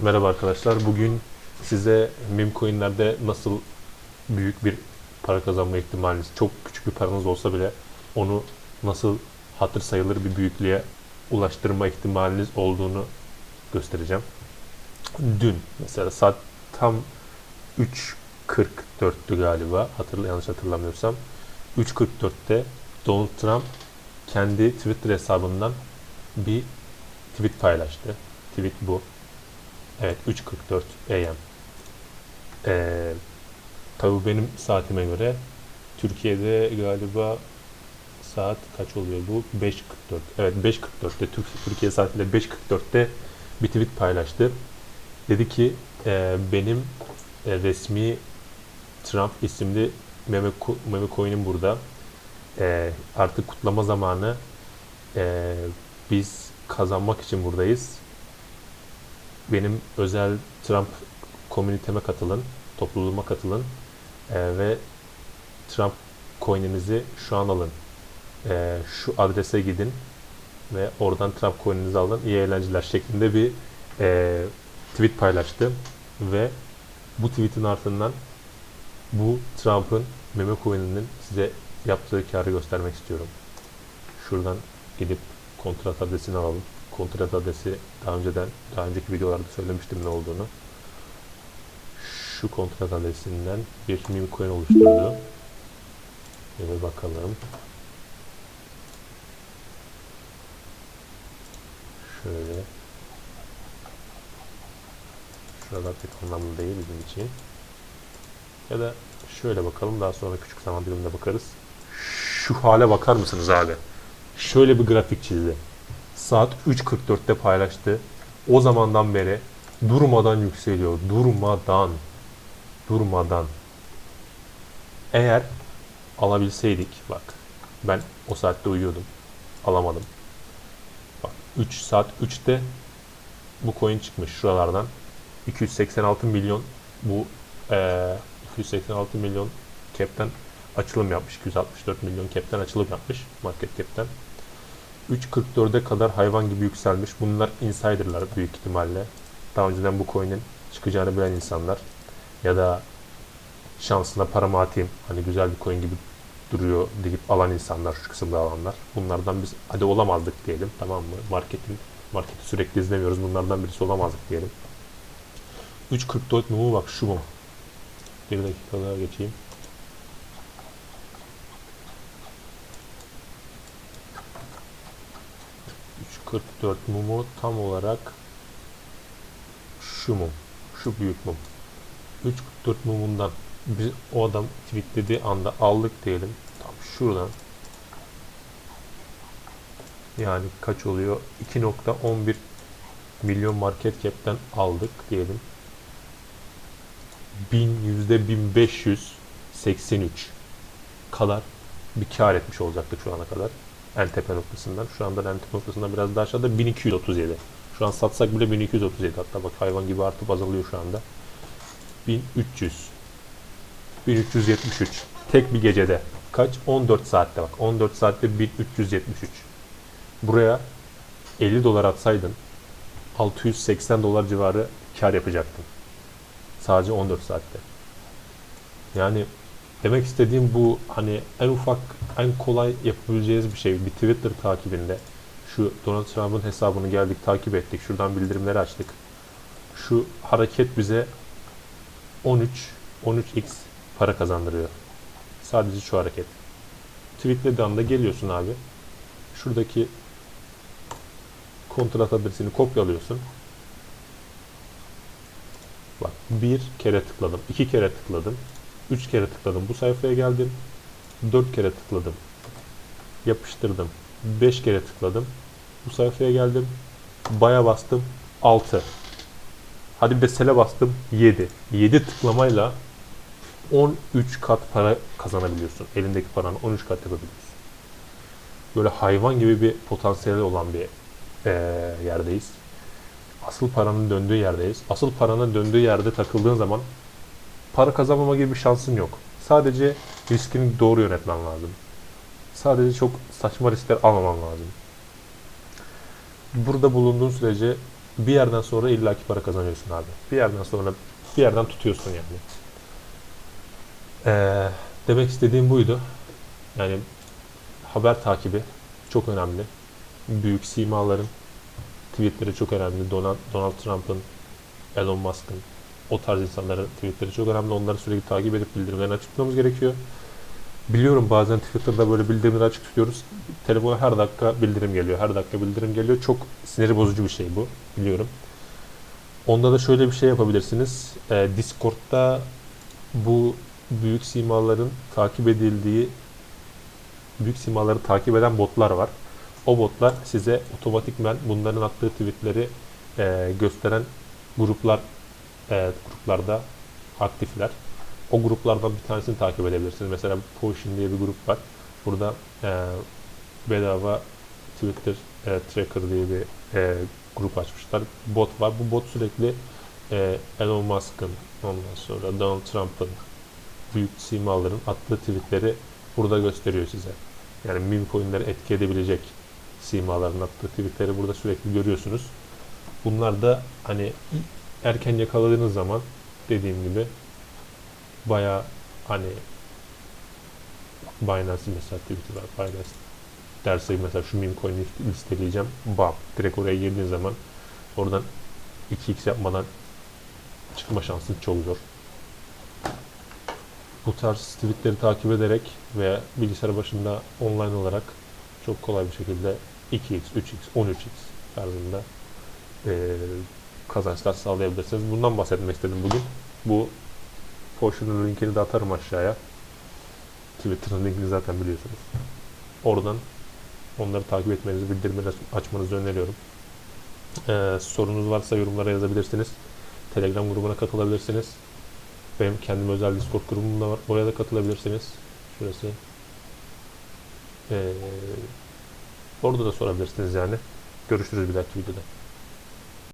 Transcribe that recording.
Merhaba arkadaşlar. Bugün size meme coinlerde nasıl büyük bir para kazanma ihtimaliniz, çok küçük bir paranız olsa bile onu nasıl hatır sayılır bir büyüklüğe ulaştırma ihtimaliniz olduğunu göstereceğim. Dün mesela saat tam 3.44'tü galiba. Hatırla, yanlış hatırlamıyorsam. 3.44'te Donald Trump kendi Twitter hesabından bir tweet paylaştı. Tweet bu. Evet 3.44 AM. Ee, tabii benim saatime göre Türkiye'de galiba saat kaç oluyor bu? 5.44. Evet 5.44'te Türk, Türkiye saatiyle 5.44'te bir tweet paylaştı. Dedi ki e, benim e, resmi Trump isimli meme, meme coin'im burada. E, artık kutlama zamanı. E, biz kazanmak için buradayız benim özel Trump komüniteme katılın, topluluğuma katılın e, ve Trump coin'inizi şu an alın. E, şu adrese gidin ve oradan Trump coin'inizi alın. İyi eğlenceler şeklinde bir e, tweet paylaştı ve bu tweet'in ardından bu Trump'ın meme coin'inin size yaptığı karı göstermek istiyorum. Şuradan gidip kontrat adresini alalım. Kontrat adresi daha önceden daha önceki videolarda söylemiştim ne olduğunu. Şu kontrat adresinden bir meme coin oluşturdu. Şöyle bakalım. Şöyle. Şuralar pek anlamlı değil bizim için. Ya da şöyle bakalım daha sonra küçük zaman diliminde bakarız. Şu hale bakar mısınız abi? Şöyle bir grafik çizdi saat 3.44'te paylaştı. O zamandan beri durmadan yükseliyor. Durmadan. Durmadan. Eğer alabilseydik bak ben o saatte uyuyordum. Alamadım. Bak 3 saat 3'te bu coin çıkmış şuralardan. 286 milyon bu eee 286 milyon cap'ten açılım yapmış. 264 milyon cap'ten açılım yapmış. Market cap'ten. 3.44'e kadar hayvan gibi yükselmiş. Bunlar insiderlar büyük ihtimalle. Daha önceden bu coin'in çıkacağını bilen insanlar. Ya da şansına paramı atayım. Hani güzel bir coin gibi duruyor deyip alan insanlar, şu kısımda alanlar. Bunlardan biz hadi olamazdık diyelim. Tamam mı? Marketin marketi sürekli izlemiyoruz. Bunlardan birisi olamazdık diyelim. 3.44 mumu bak şu mum. Bir dakika daha geçeyim. 44 mumu tam olarak şu mum. Şu büyük mum. 3.44 mumundan biz o adam tweetlediği anda aldık diyelim. Tam şuradan yani kaç oluyor? 2.11 milyon market cap'ten aldık diyelim. 1000 yüzde 1583 kadar bir kar etmiş olacaktık şu ana kadar en tepe noktasından. Şu anda en tepe noktasından biraz daha aşağıda 1237. Şu an satsak bile 1237 hatta bak hayvan gibi artıp azalıyor şu anda. 1300 1373 tek bir gecede kaç? 14 saatte bak. 14 saatte 1373 buraya 50 dolar atsaydın 680 dolar civarı kar yapacaktın. Sadece 14 saatte. Yani Demek istediğim bu hani en ufak, en kolay yapabileceğiniz bir şey. Bir Twitter takibinde şu Donald Trump'ın hesabını geldik, takip ettik. Şuradan bildirimleri açtık. Şu hareket bize 13, 13x para kazandırıyor. Sadece şu hareket. Tweetlediği anda geliyorsun abi. Şuradaki kontrat adresini kopyalıyorsun. Bak bir kere tıkladım, iki kere tıkladım. 3 kere tıkladım. Bu sayfaya geldim. 4 kere tıkladım. Yapıştırdım. 5 kere tıkladım. Bu sayfaya geldim. Baya bastım. 6. Hadi bir de sele bastım. 7. 7 tıklamayla 13 kat para kazanabiliyorsun. Elindeki paranı 13 kat yapabiliyorsun. Böyle hayvan gibi bir potansiyeli olan bir e, yerdeyiz. Asıl paranın döndüğü yerdeyiz. Asıl paranın döndüğü yerde takıldığın zaman para kazanmama gibi bir şansın yok. Sadece riskini doğru yönetmen lazım. Sadece çok saçma riskler almaman lazım. Burada bulunduğun sürece bir yerden sonra illaki para kazanıyorsun abi. Bir yerden sonra bir yerden tutuyorsun yani. Ee, demek istediğim buydu. Yani haber takibi çok önemli. Büyük simaların tweetleri çok önemli. Donald, Donald Trump'ın, Elon Musk'ın, o tarz insanların tweetleri çok önemli. Onları sürekli takip edip bildirimlerini açıklamamız gerekiyor. Biliyorum bazen Twitter'da böyle bildirimleri açık tutuyoruz. Telefona her dakika bildirim geliyor. Her dakika bildirim geliyor. Çok sinir bozucu bir şey bu. Biliyorum. Onda da şöyle bir şey yapabilirsiniz. Ee, Discord'da bu büyük simaların takip edildiği büyük simaları takip eden botlar var. O botlar size otomatikmen bunların attığı tweetleri e, gösteren gruplar e, gruplarda aktifler. O gruplardan bir tanesini takip edebilirsiniz. Mesela Potion diye bir grup var. Burada e, bedava Twitter e, Tracker diye bir e, grup açmışlar. Bot var. Bu bot sürekli e, Elon Musk'ın ondan sonra Donald Trump'ın büyük simaların attığı tweetleri burada gösteriyor size. Yani meme coinleri etki edebilecek simaların attığı tweetleri burada sürekli görüyorsunuz. Bunlar da hani erken yakaladığınız zaman dediğim gibi baya hani Binance'in mesela var. Binance derse mesela şu meme coin'i listeleyeceğim. Bam. Direkt oraya girdiğin zaman oradan 2x yapmadan çıkma şansın çok zor. Bu tarz tweetleri takip ederek veya bilgisayar başında online olarak çok kolay bir şekilde 2x, 3x, 13x tarzında eee kazançlar sağlayabilirsiniz. Bundan bahsetmek istedim bugün. Bu Potion'un linkini de atarım aşağıya. Twitter'ın linkini zaten biliyorsunuz. Oradan onları takip etmenizi, bildirimleri açmanızı öneriyorum. Ee, sorunuz varsa yorumlara yazabilirsiniz. Telegram grubuna katılabilirsiniz. Benim kendim özel Discord grubum da var. Oraya da katılabilirsiniz. Şurası. Ee, orada da sorabilirsiniz yani. Görüşürüz bir dahaki videoda.